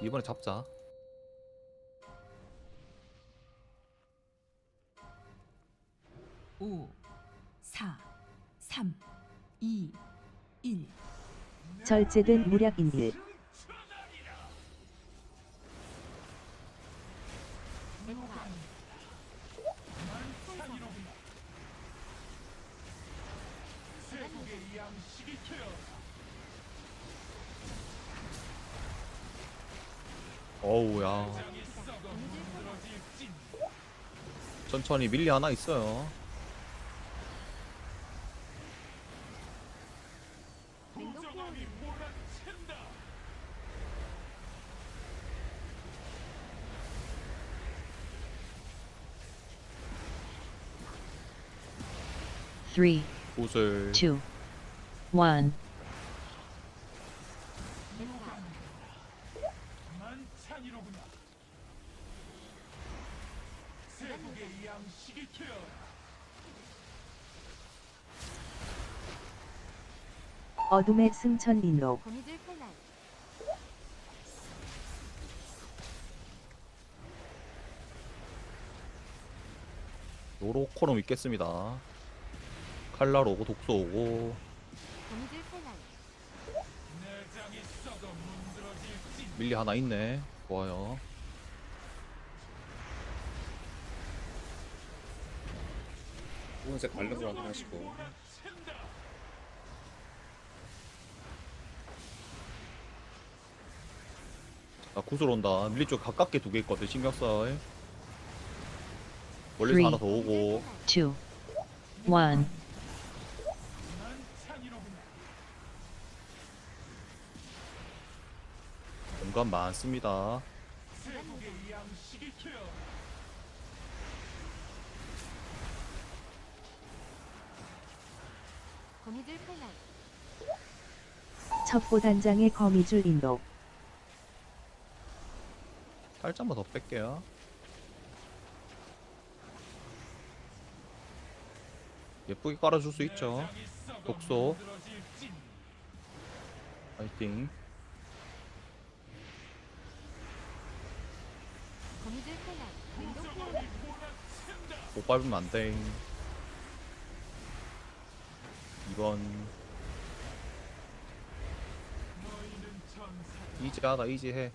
이번에 잡자. 오, 사, 삼, 이, 일. 절제된 무력인일 어 우야. 천천히 밀리 하나 있어요. three, 구슬. two, one. 어둠의 승천 인록 칼날 요로코놈 있겠습니다. 칼날 오고 독소 오고 칼날 밀리 하나 있네. 좋아요. 붉은색 발레 좀 하시고 자, 구슬 온다. 밀리 쪽 가깝게 두 개 있거든. 신경 써. 멀리서 Three. 하나 더 오고. two, one. 공간 많습니다. 첩보 단장의 거미줄 인록 살짝만 더 뺄게요. 예쁘게 깔아줄 수 있죠. 독소. 파이팅. 못 밟으면 안 돼. 2번. 이지 하다, 이지 해.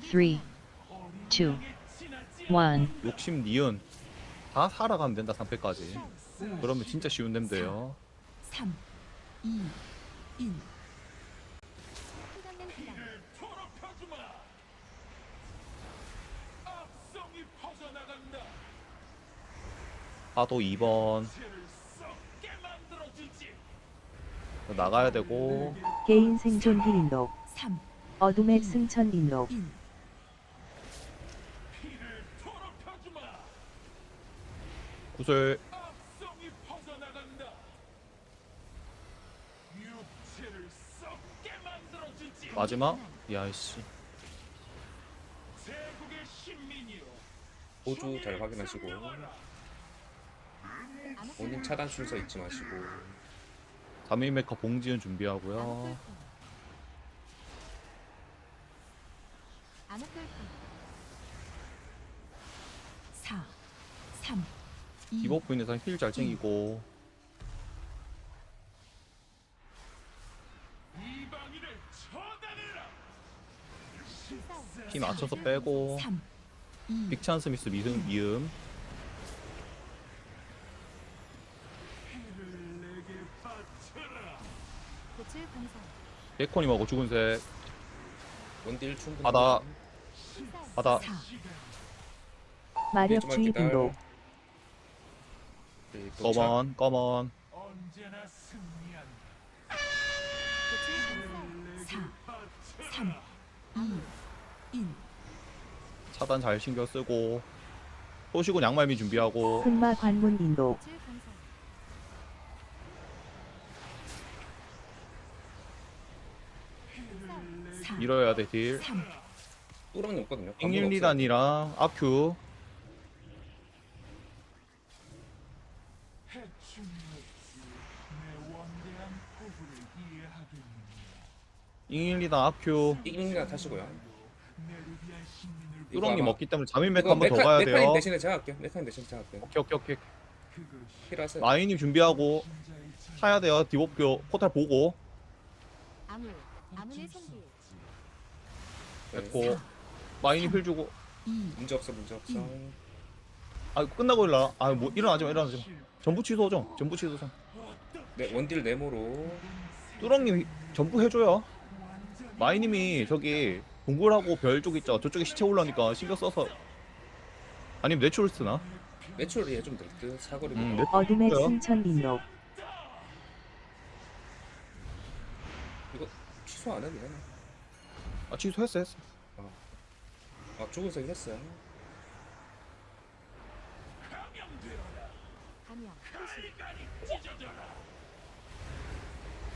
Three, two, one. 욕심 니은. 다 살아가면 된다, 상패까지. 그러면 진짜 쉬운 냄새요. 3, 2, 1. 피감된 피감 파도 2번. 나가야 되고. 개인 생존기 인록 3, 어둠의 승천 인록 1. 구슬. 마지막. 야이씨. 호주 잘 확인하시고 본인 차단 순서 잊지 마시고 3일 메카 봉지은 준비하고요. 암흑 돌풍 4, 3, 2. 디버프 있는 사람 힐 잘 챙기고. 피 맞춰서 빼고. 3, 2. 빅찬 스미스 미음 미음. 고칠 공성 베코님하고 죽은 색. 원딜 충분히 바다. 바다. 4, 마력 주의 기다 려. 인록 네, 도착. 검은 검은. 고칠 공성 4, 3, 2, 1. 차단 잘 신경 쓰고. 소시군 양말미 준비하고. 흑마 관문 4, 밀어야 돼 딜. 3, 뚜렁이 없거든요 방법 없어요. 잉일리단이랑 아큐. 잉일리단 아큐. 잉잉이나 타시고요 이거 뚜렁님 아마- 없기 때문에 자민맥 이거 한번 더 메카- 가야 돼요. 대신에 제가 할게요. 메카인 대신 제가 할게요. 오케이 오케이 오케이. 힐하세요. 마이님 준비하고 타야 돼요. 디복교 포탈 보고 암울. 손길. 네. 됐고 마이님 힐 주고. 2, 문제 없어 문제 없어. 음. 아 끝나고 일어나. 아뭐 일어나지 마 일어나지 마. 전부 취소죠. 전부 취소죠. 네 원딜 네모로 뚜렁님 전부 해줘요. 마이님이 저기 동굴하고 별 쪽 있죠. 저쪽에 시체 올라니까 신경 써서 아니면 내추럴 쓰나? 매출이 해주면 될 듯. 사거리. 음, 음, 어둠의 그래요? 승천 이거 취소 안 해도 되나? 아 취소했어 했어. 아 죽은 색이 했어요.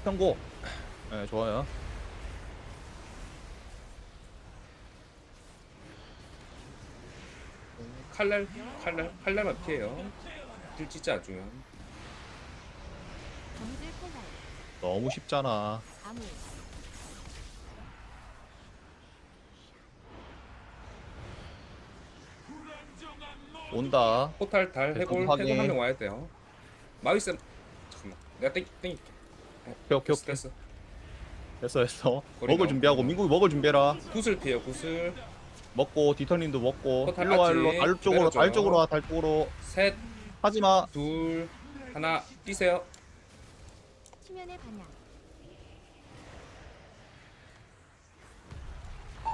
평고. 네 좋아요. 칼날 칼날 칼날만 피해요. 딜 진짜 안 중요한. 거미줄 칼날. 너무 쉽잖아. 온다. 포탈 달 네, 해골. 해골 한명 와야 돼요. 마위쌤 잠깐만 내가 땡 땡. 오케이 오케이 오케이. 됐어. 됐어 됐어. 거리 먹을 나와. 준비하고 민국이 먹을 준비해라. 구슬 피해요 구슬. 먹고 디터님도 먹고 일로 와 같이 일로 달 쪽으로. 달 쪽으로 와달 쪽으로 셋, 하지마 둘, 하나 뛰세요. 수면의 반향.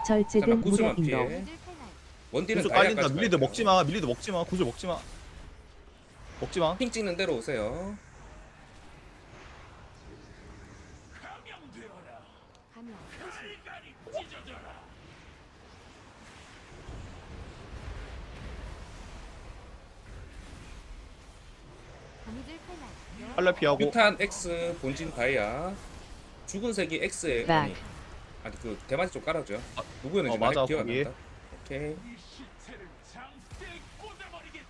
절제된 잠깐 구슬만 거미줄 칼날. 원딜은 구슬 깔린다 다이아까지 밀리드 가야 돼요. 먹지마 밀리드 먹지마 구슬 먹지마 먹지마 핑 찍는 대로 오세요. 감염. 표시. 거미줄 칼날. 피하고 유탄 X 본진 다이아. 죽은 색이 X에 Back. 아니, 아니 그 대마지 좀 깔아줘요. 누구였는지 어, 맞아, 많이 기억 안 거기. 난다. 오케이.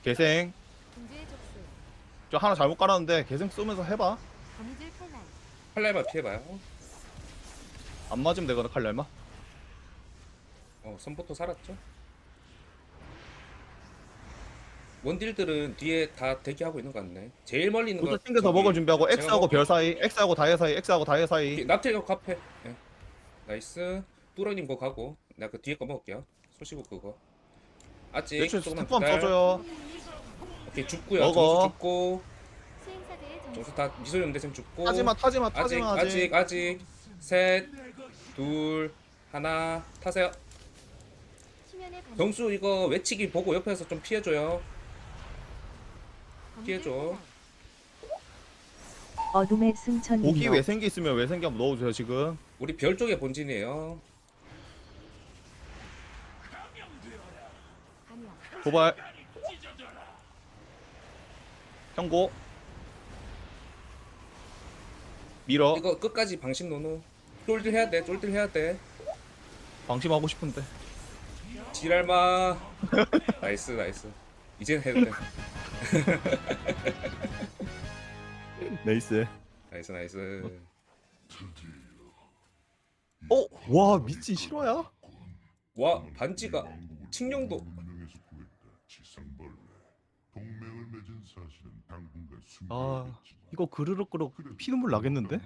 개생 공주의. 저 하나 잘못 깔았는데 개생 쏘면서 해봐 거미줄 칼날. 칼날만 피해봐요. 안 맞으면 되거든 칼날마 어, 선보토 살았죠? 원딜들은 뒤에 다 대기하고 있는 것 같네. 제일 멀리 있는 거. 튕겨서 저기 먹을 준비하고 제가 X하고 먹- 별 사이 X하고 다이아 사이 X하고 다이아 사이 납틀 카페. 예. 나이스. 뚜러님 거 가고. 내가 그 뒤에 거 먹을게요. 소시국 그거. 아직 조금만 기다려. 써줘요 오케이 죽고요. 먹어. 정수 죽고. 수행사대의 정수. 다 미소년 대 생 죽고. 타지마 타지마 아직 타지마 아직 아직 아직 셋, 둘, 하나 타세요. 정수 이거 외치기 보고 옆에서 좀 피해줘요. 피해줘. 어둠의 승천 고기 인록 외생기 있으면 외생기 한번 넣어주세요 지금 우리 별 쪽의 본진이에요. 도발 경고 밀어 이거 끝까지 방심 노노. 쫄들 해야 돼. 쫄들 해야 돼. 방심하고 싶은데 지랄마. 나이스 나이스. 이젠 해도 돼. 네이스 나이스 나이스. 어? 와 미친 실화야? 와 반지가 당분간 아 이거 그르륵 그르륵 피눈물 나겠는데?